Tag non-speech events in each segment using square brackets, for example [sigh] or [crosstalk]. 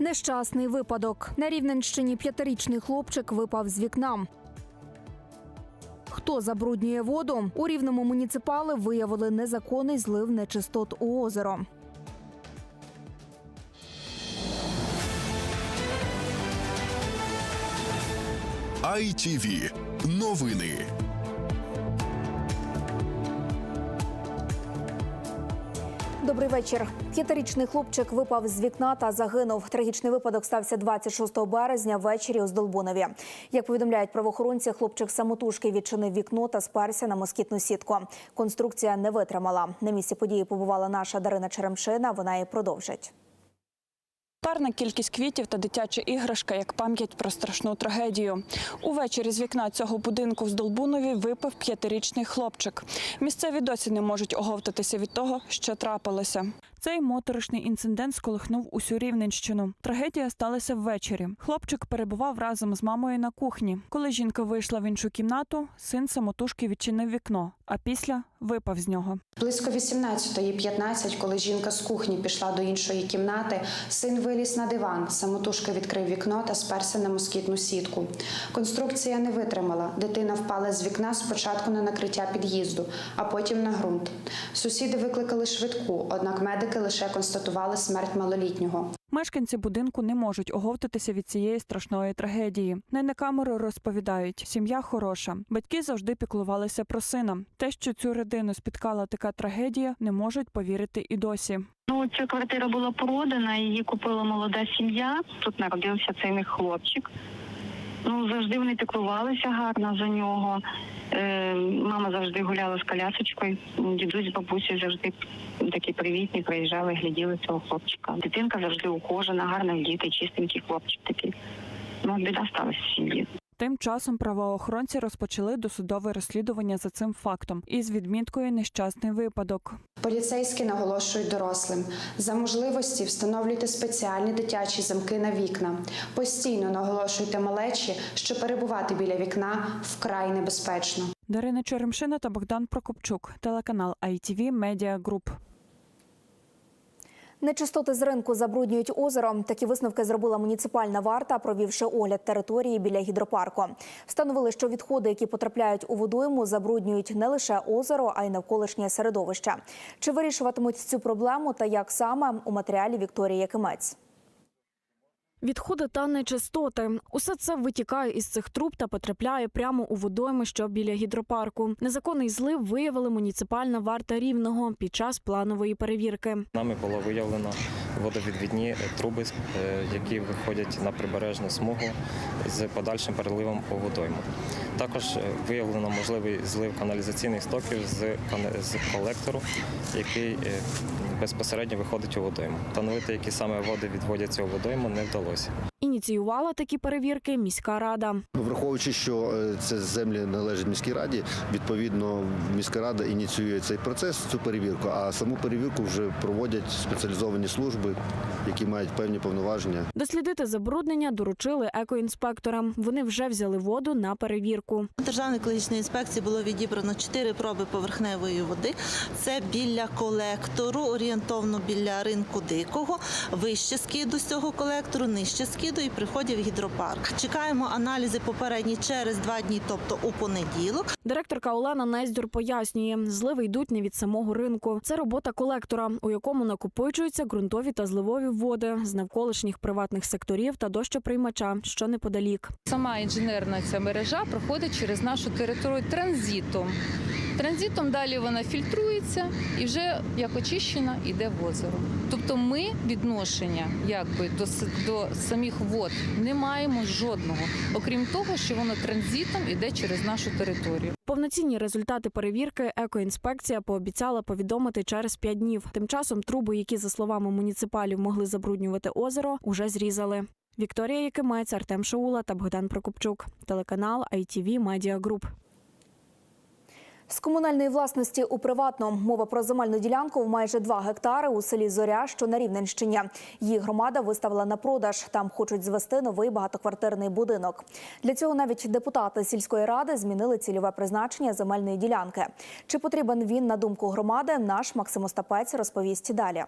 Нещасний випадок. На Рівненщині п'ятирічний хлопчик випав з вікна. Хто забруднює воду? У рівному муніципали виявили незаконний злив нечистот у озеро. ITV. Новини. Добрий вечір. П'ятирічний хлопчик випав з вікна та загинув. Трагічний випадок стався 26 березня ввечері у Здолбунові. Як повідомляють правоохоронці, хлопчик самотужки відчинив вікно та сперся на москітну сітку. Конструкція не витримала. На місці події побувала наша Дарина Черемшина. Вона і продовжить. Парна кількість квітів та дитяча іграшка як пам'ять про страшну трагедію. Увечері з вікна цього будинку в Здолбунові випав п'ятирічний хлопчик. Місцеві досі не можуть оговтатися від того, що трапилося. Цей моторошний інцидент сколихнув усю Рівненщину. Трагедія сталася ввечері. Хлопчик перебував разом з мамою на кухні. Коли жінка вийшла в іншу кімнату, син самотужки відчинив вікно, а після випав з нього. Близько 18.15, коли жінка з кухні пішла до іншої кімнати, син виліз на диван, самотужки відкрив вікно та сперся на москітну сітку. Конструкція не витримала. Дитина впала з вікна спочатку на накриття під'їзду, а потім на ґрунт. Сусіди викликали швидку, однак медики лише констатували смерть малолітнього. Мешканці будинку не можуть оговтатися від цієї страшної трагедії. Не на камеру розповідають, сім'я хороша. Батьки завжди піклувалися про сина. Те, що цю родину спіткала така трагедія, не можуть повірити і досі. Ну, ця квартира була продана, її купила молода сім'я. Тут народився цей хлопчик. Ну, завжди вони піклувалися гарно за нього. Е, мама завжди гуляла з колясочкою. Дідусь з бабусею завжди такі привітні, приїжджали, гляділи цього хлопчика. Дитинка завжди ухожена, гарна діти, чистенький хлопчик такий. Ну, біда сталася в сім'ї. Тим часом правоохоронці розпочали досудове розслідування за цим фактом із відміткою нещасний випадок. Поліцейські наголошують дорослим за можливості встановлюйте спеціальні дитячі замки на вікна. Постійно наголошуйте малечі, що перебувати біля вікна вкрай небезпечно. Дарина Черемшина та Богдан Прокопчук, телеканал ITV Media Group. Нечистоти з ринку забруднюють озеро. Такі висновки зробила муніципальна варта, провівши огляд території біля гідропарку. Встановили, що відходи, які потрапляють у водойму, забруднюють не лише озеро, а й навколишнє середовище. Чи вирішуватимуть цю проблему та як саме у матеріалі Вікторії Якимець? Відходи та нечистоти. Усе це витікає із цих труб та потрапляє прямо у водойми, що біля гідропарку. Незаконний злив виявили муніципальна варта рівного під час планової перевірки. Нами було виявлено водовідвідні труби, е, які виходять на прибережну смугу з подальшим переливом у водойму. Також е, виявлено можливий злив каналізаційних стоків з колектору, який е, безпосередньо виходить у водойму. Встановити, які саме води відводяться у водойму, не вдалося. Ініціювала такі перевірки міська рада. Враховуючи, що це землі належать міській раді, відповідно, міська рада ініціює цей процес, цю перевірку, а саму перевірку вже проводять спеціалізовані служби, які мають певні повноваження. Дослідити забруднення доручили екоінспекторам. Вони вже взяли воду на перевірку. Державної екологічної інспекції було відібрано чотири проби поверхневої води. Це біля колектору, орієнтовно біля ринку дикого, вище скиду з цього колектору, нижче скиду і приходів в гідропарк. Чекаємо аналізи попередні через два дні, тобто у понеділок. Директорка Олена Нездюр пояснює, зливи йдуть не від самого ринку. Це робота колектора, у якому накопичуються ґрунтові та зливові води з навколишніх приватних секторів та дощоприймача, що неподалік. Сама інженерна ця мережа проходить через нашу територію транзитом. Транзитом далі вона фільтрується і вже як очищена йде в озеро. Тобто ми відношення якби до, до самих вод не маємо жодного, окрім того, що воно транзитом йде через нашу територію. Повноцінні результати перевірки екоінспекція пообіцяла повідомити через п'ять днів. Тим часом труби, які за словами муніципалів могли забруднювати озеро, уже зрізали. Вікторія Якимець, Артем Шаула та Богдан Прокопчук. Телеканал ITV Media Group. З комунальної власності у приватну мова про земельну ділянку в майже 2 гектари у селі Зоря, що на Рівненщині. Її громада виставила на продаж. Там хочуть звести новий багатоквартирний будинок. Для цього навіть депутати сільської ради змінили цільове призначення земельної ділянки. Чи потрібен він на думку громади? Наш Максим Остапець розповість далі.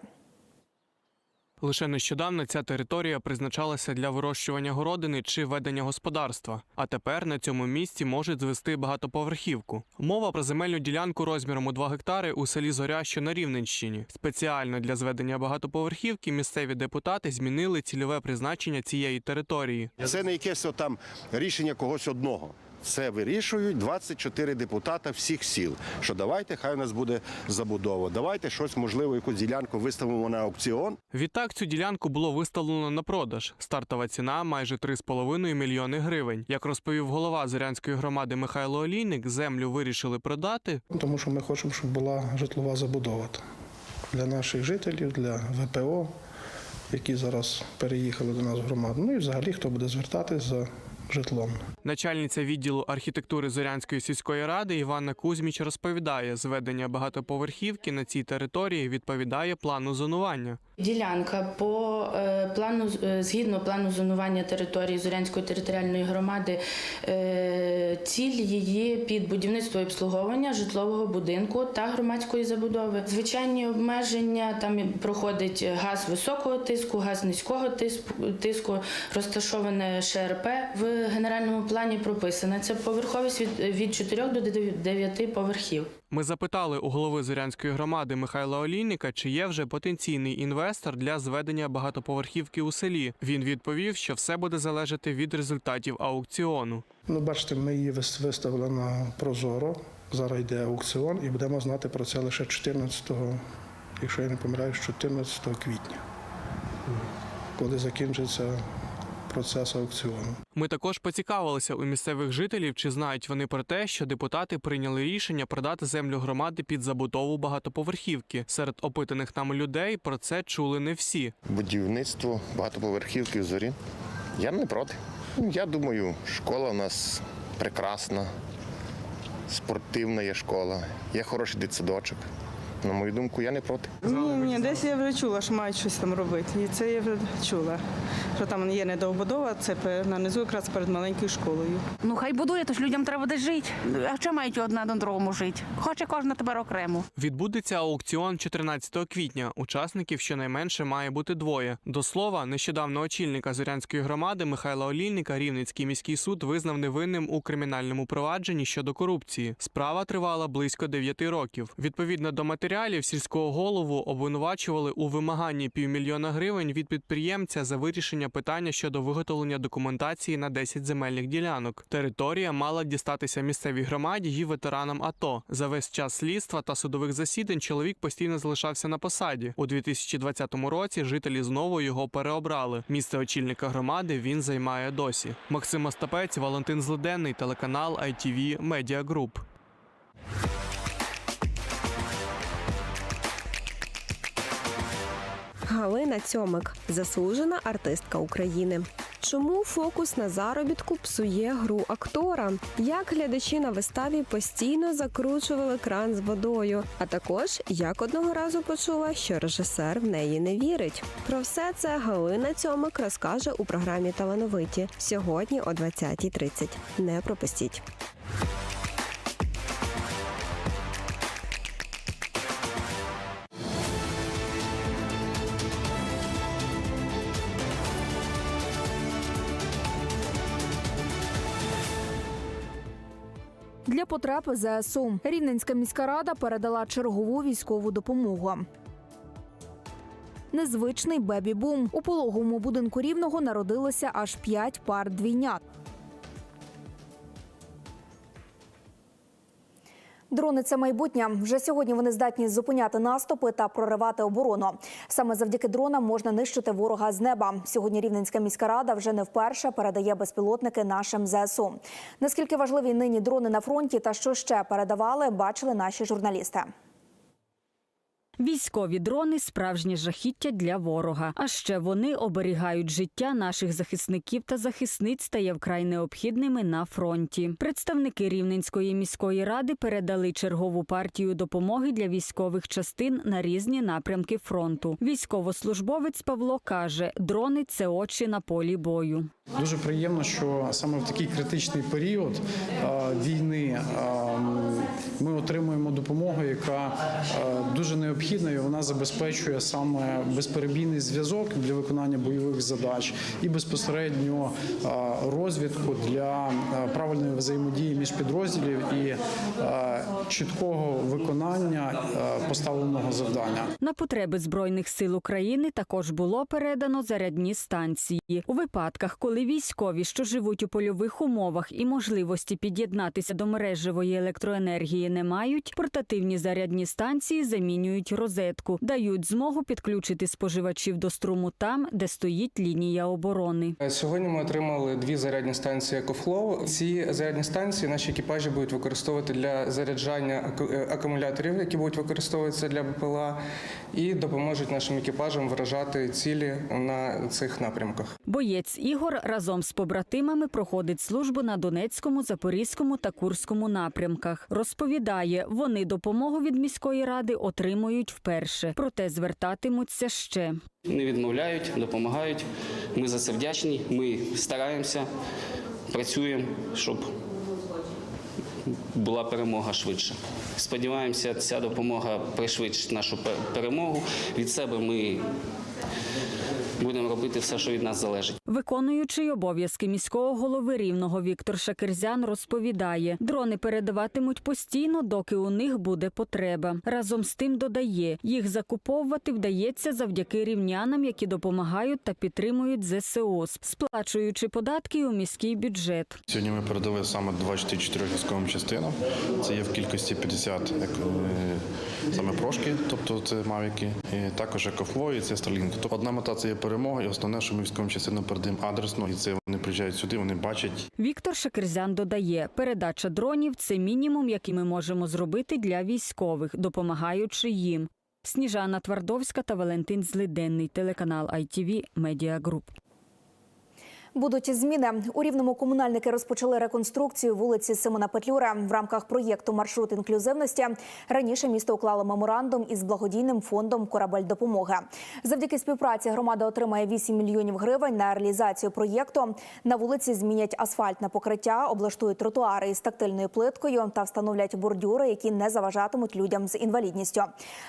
Лише нещодавно ця територія призначалася для вирощування городини чи ведення господарства. А тепер на цьому місці можуть звести багатоповерхівку. Мова про земельну ділянку розміром у 2 гектари у селі Зоря, що на Рівненщині. Спеціально для зведення багатоповерхівки місцеві депутати змінили цільове призначення цієї території. Це не якесь там рішення когось одного. Це вирішують 24 депутата всіх сіл. Що давайте, хай у нас буде забудова. Давайте щось, можливо, якусь ділянку виставимо на аукціон. Відтак цю ділянку було виставлено на продаж. Стартова ціна майже 3,5 мільйони гривень. Як розповів голова Зорянської громади Михайло Олійник, землю вирішили продати, Тому що ми хочемо, щоб була житлова забудова для наших жителів, для ВПО, які зараз переїхали до нас в громаду. Ну і взагалі хто буде звертатись за житлом. Начальниця відділу архітектури Зорянської сільської ради Іванна Кузьміч розповідає, зведення багатоповерхівки на цій території відповідає плану зонування. Ділянка по е, плану е, згідно плану зонування території Зорянської територіальної громади. е, Ціль її під будівництво і обслуговування житлового будинку та громадської забудови. Звичайні обмеження там проходить газ високого тиску, газ низького тиску- розташоване ШРП в генеральному плані прописане. Це поверховість від 4 до 9 поверхів. Ми запитали у голови Зорянської громади Михайла Олійника, чи є вже потенційний інвестор для зведення багатоповерхівки у селі. Він відповів, що все буде залежати від результатів аукціону. Ну, бачите, ми її вис- виставили на Прозоро. Зараз йде аукціон і будемо знати про це лише 14, якщо я не помиляюсь, 14 квітня, коли закінчиться процес аукціону. Ми також поцікавилися у місцевих жителів, чи знають вони про те, що депутати прийняли рішення продати землю громади під забудову багатоповерхівки. Серед опитаних нами людей про це чули не всі. Будівництво багатоповерхівки в зорі. Я не проти. Я думаю, школа у нас прекрасна, спортивна є школа, є хороший дитсадочок. На мою думку, я не проти. Ні, ні, десь я вже чула, що мають щось там робити. І це я вже чула. Що там є недовбудова, це на низу якраз перед маленькою школою. Ну хай будує, то ж людям треба десь жити. А що мають одна на другому жити? Хоче кожна тепер окремо. Відбудеться аукціон 14 квітня. Учасників щонайменше має бути двоє. До слова, нещодавно очільника Зорянської громади Михайла Олійника Рівненський міський суд визнав невинним у кримінальному провадженні щодо корупції. Справа тривала близько 9 років. Відповідно до матеріалів, сільського голову обвинувачували у вимаганні півмільйона гривень від підприємця за вирішення питання щодо виготовлення документації на 10 земельних ділянок. Територія мала дістатися місцевій громаді і ветеранам АТО. За весь час слідства та судових засідань чоловік постійно залишався на посаді. У 2020 році жителі знову його переобрали. Місце очільника громади він займає досі. Максим Остапець, Валентин Злиденний, телеканал ITV Media Group. Галина Цьомик, заслужена артистка України. Чому фокус на заробітку псує гру актора? Як глядачі на виставі постійно закручували кран з водою? А також як одного разу почула, що режисер в неї не вірить. Про все це Галина Цьомик розкаже у програмі Талановиті сьогодні о 20.30. Не пропустіть. Для потреб ЗСУ Рівненська міська рада передала чергову військову допомогу. Незвичний бебі-бум. У пологовому будинку рівного народилося аж п'ять пар двійнят. Дрони це майбутнє. Вже сьогодні вони здатні зупиняти наступи та проривати оборону. Саме завдяки дронам можна нищити ворога з неба. Сьогодні Рівненська міська рада вже не вперше передає безпілотники нашим ЗСУ. Наскільки важливі нині дрони на фронті та що ще передавали, бачили наші журналісти. Військові дрони справжнє жахіття для ворога. А ще вони оберігають життя наших захисників та захисниць стає вкрай необхідними на фронті. Представники Рівненської міської ради передали чергову партію допомоги для військових частин на різні напрямки фронту. Військовослужбовець Павло каже: дрони це очі на полі бою. Дуже приємно, що саме в такий критичний період війни ми отримуємо допомогу, яка дуже необхідна, і вона забезпечує саме безперебійний зв'язок для виконання бойових задач і безпосередньо розвідку для правильної взаємодії між підрозділів і чіткого виконання поставленого завдання. На потреби збройних сил України також було передано зарядні станції у випадках, коли військові, що живуть у польових умовах і можливості під'єднатися до мережевої електроенергії не мають. Портативні зарядні станції замінюють розетку, дають змогу підключити споживачів до струму там, де стоїть лінія оборони. Сьогодні ми отримали дві зарядні станції EcoFlow. Ці зарядні станції наші екіпажі будуть використовувати для заряджання е, акумуляторів, які будуть використовуватися для БПЛА, і допоможуть нашим екіпажам вражати цілі на цих напрямках. Боєць Ігор разом з побратимами проходить службу на Донецькому, Запорізькому та Курському напрямках. Розповідає, вони допомогу від міської ради отримують вперше, проте звертатимуться ще. Не відмовляють, допомагають. Ми за це вдячні. Ми стараємося, працюємо, щоб була перемога швидше. Сподіваємося, ця допомога пришвидшить нашу пе- перемогу. Від себе ми будемо робити все, що від нас залежить. Виконуючий обов'язки міського голови рівного Віктор Шакерзян розповідає, дрони передаватимуть постійно, доки у них буде потреба. Разом з тим додає, їх закуповувати вдається завдяки рівнянам, які допомагають та підтримують ЗСО, сплачуючи податки у міський бюджет. Сьогодні ми передали саме 24 військовим частинам. Це є в кількості 50 як, е, саме прошки, тобто це мавіки, і також екофло і це Starlink. Тобто одна мета це є перемога, і основне, що ми військовим частинам передаємо адресно, і це вони приїжджають сюди, вони бачать. Віктор Шакерзян додає, передача дронів це мінімум, який ми можемо зробити для військових, допомагаючи їм. Сніжана Твардовська та Валентин Злиденний, телеканал ITV Media Group. Будуть зміни у рівному комунальники розпочали реконструкцію вулиці Симона Петлюра в рамках проєкту Маршрут інклюзивності. Раніше місто уклало меморандум із благодійним фондом Корабель допомоги. Завдяки співпраці громада отримає 8 мільйонів гривень на реалізацію проєкту. На вулиці змінять асфальтне покриття, облаштують тротуари із тактильною плиткою та встановлять бордюри, які не заважатимуть людям з інвалідністю.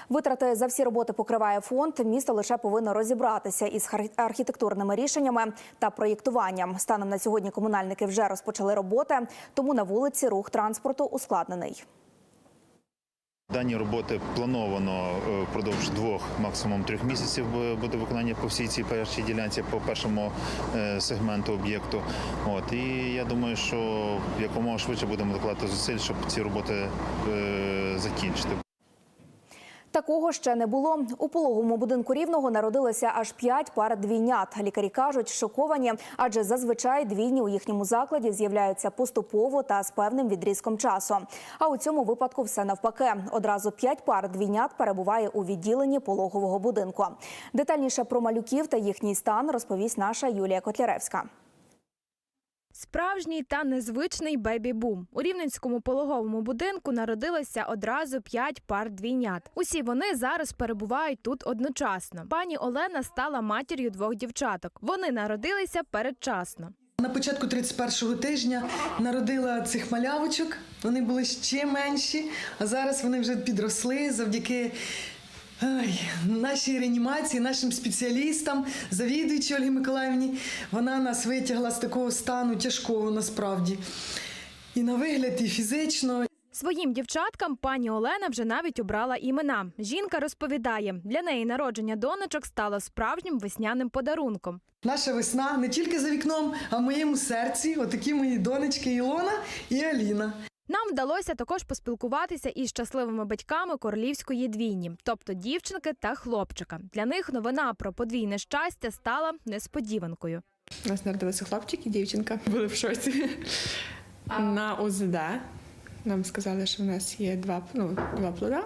Витрати за всі роботи покриває фонд. Місто лише повинно розібратися із архітектурними рішеннями та проєктуванням. Станом на сьогодні комунальники вже розпочали роботи, тому на вулиці рух транспорту ускладнений. Дані роботи плановано е, впродовж двох, максимум трьох місяців буде виконання по всій цій першій ділянці, по першому е, сегменту об'єкту. От і я думаю, що якомога швидше будемо докладати зусиль, щоб ці роботи е, закінчити. Такого ще не було. У пологовому будинку рівного народилося аж п'ять пар двійнят. Лікарі кажуть, шоковані, адже зазвичай двійні у їхньому закладі з'являються поступово та з певним відрізком часу. А у цьому випадку все навпаки. Одразу п'ять пар двійнят перебуває у відділенні пологового будинку. Детальніше про малюків та їхній стан розповість наша Юлія Котляревська. Справжній та незвичний бебі-бум. У рівненському пологовому будинку народилося одразу п'ять пар двійнят. Усі вони зараз перебувають тут одночасно. Пані Олена стала матір'ю двох дівчаток. Вони народилися передчасно. На початку 31-го тижня народила цих малявочок. Вони були ще менші, а зараз вони вже підросли завдяки ай, нашій реанімації, нашим спеціалістам, завідуючій Ольгі Миколаївні. Вона нас витягла з такого стану тяжкого насправді. І на вигляд, і фізично. Своїм дівчаткам пані Олена вже навіть обрала імена. Жінка розповідає, для неї народження донечок стало справжнім весняним подарунком. Наша весна не тільки за вікном, а в моєму серці. Отакі мої донечки Ілона і Аліна. Нам вдалося також поспілкуватися із щасливими батьками королівської двійні, тобто дівчинки та хлопчика. Для них новина про подвійне щастя стала несподіванкою. У нас народилися хлопчик і дівчинка. Були в шоці. На ОЗД нам сказали, що в нас є два, ну, два плода.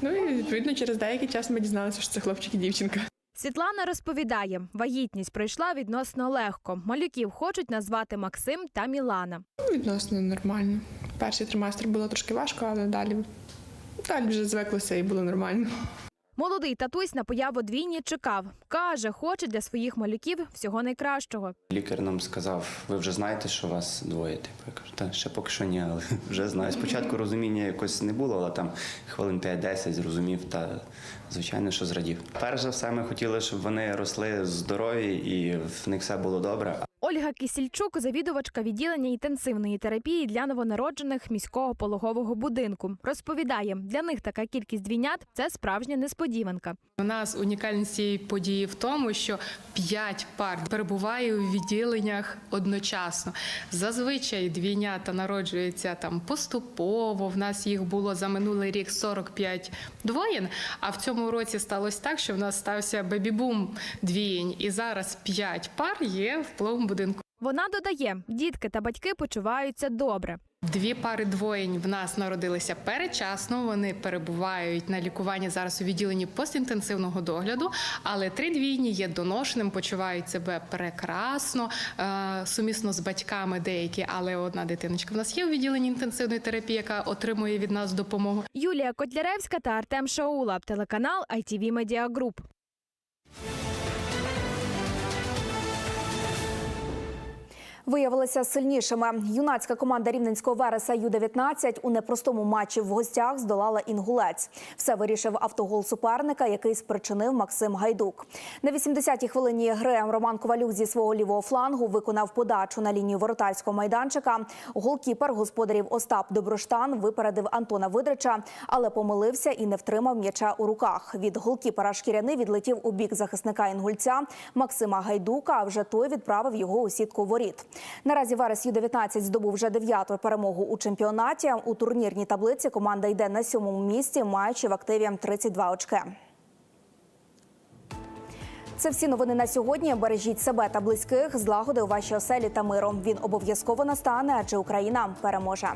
Ну і відповідно через деякий час ми дізналися, що це хлопчик і дівчинка. Світлана розповідає, вагітність пройшла відносно легко. Малюків хочуть назвати Максим та Мілана. Відносно нормально. Перший триместр було трошки важко, але далі, далі вже звиклося і було нормально. Молодий татусь на появу двійні чекав. Каже, хоче для своїх малюків всього найкращого. Лікар нам сказав, ви вже знаєте, що вас двоє. Типу, я кажу, та ще поки що ні, але [laughs] вже знаю. Спочатку розуміння якось не було, але там хвилин 5-10 зрозумів та звичайно, що зрадів. Перш за все, ми хотіли, щоб вони росли здорові і в них все було добре. Ольга Кісільчук, завідувачка відділення інтенсивної терапії для новонароджених міського пологового будинку, розповідає, для них така кількість двійнят це справжня несподіванка. У нас унікальність цієї події в тому, що п'ять пар перебуває у відділеннях одночасно. Зазвичай двійнята народжуються там поступово. В нас їх було за минулий рік 45 двоєн. А в цьому році сталося так, що в нас стався бебі-бум двієнь, і зараз п'ять пар є в будинку. Вона додає, дітки та батьки почуваються добре. Дві пари двоєнь в нас народилися передчасно. Вони перебувають на лікуванні зараз у відділенні постінтенсивного догляду. Але три двійні є доношеним, почувають себе прекрасно, е, сумісно з батьками деякі, але одна дитиночка в нас є у відділенні інтенсивної терапії, яка отримує від нас допомогу. Юлія Котляревська та Артем Шаула, телеканал ITV Media Group. Виявилися сильнішими. Юнацька команда рівненського Вереса Ю-19 у непростому матчі в гостях здолала інгулець. Все вирішив автогол суперника, який спричинив Максим Гайдук. На 80-й хвилині гри Роман Ковалюк зі свого лівого флангу виконав подачу на лінію воротарського майданчика. Голкіпер господарів Остап Доброштан випередив Антона Видрича, але помилився і не втримав м'яча у руках. Від голкіпера шкіряни відлетів у бік захисника інгульця Максима Гайдука. А вже той відправив його у сітку воріт. Наразі Верес Ю-19 здобув вже дев'яту перемогу у чемпіонаті. У турнірній таблиці команда йде на сьомому місці, маючи в активі 32 очки. Це всі новини на сьогодні. Бережіть себе та близьких, злагоди у вашій оселі та миру. Він обов'язково настане, адже Україна переможе.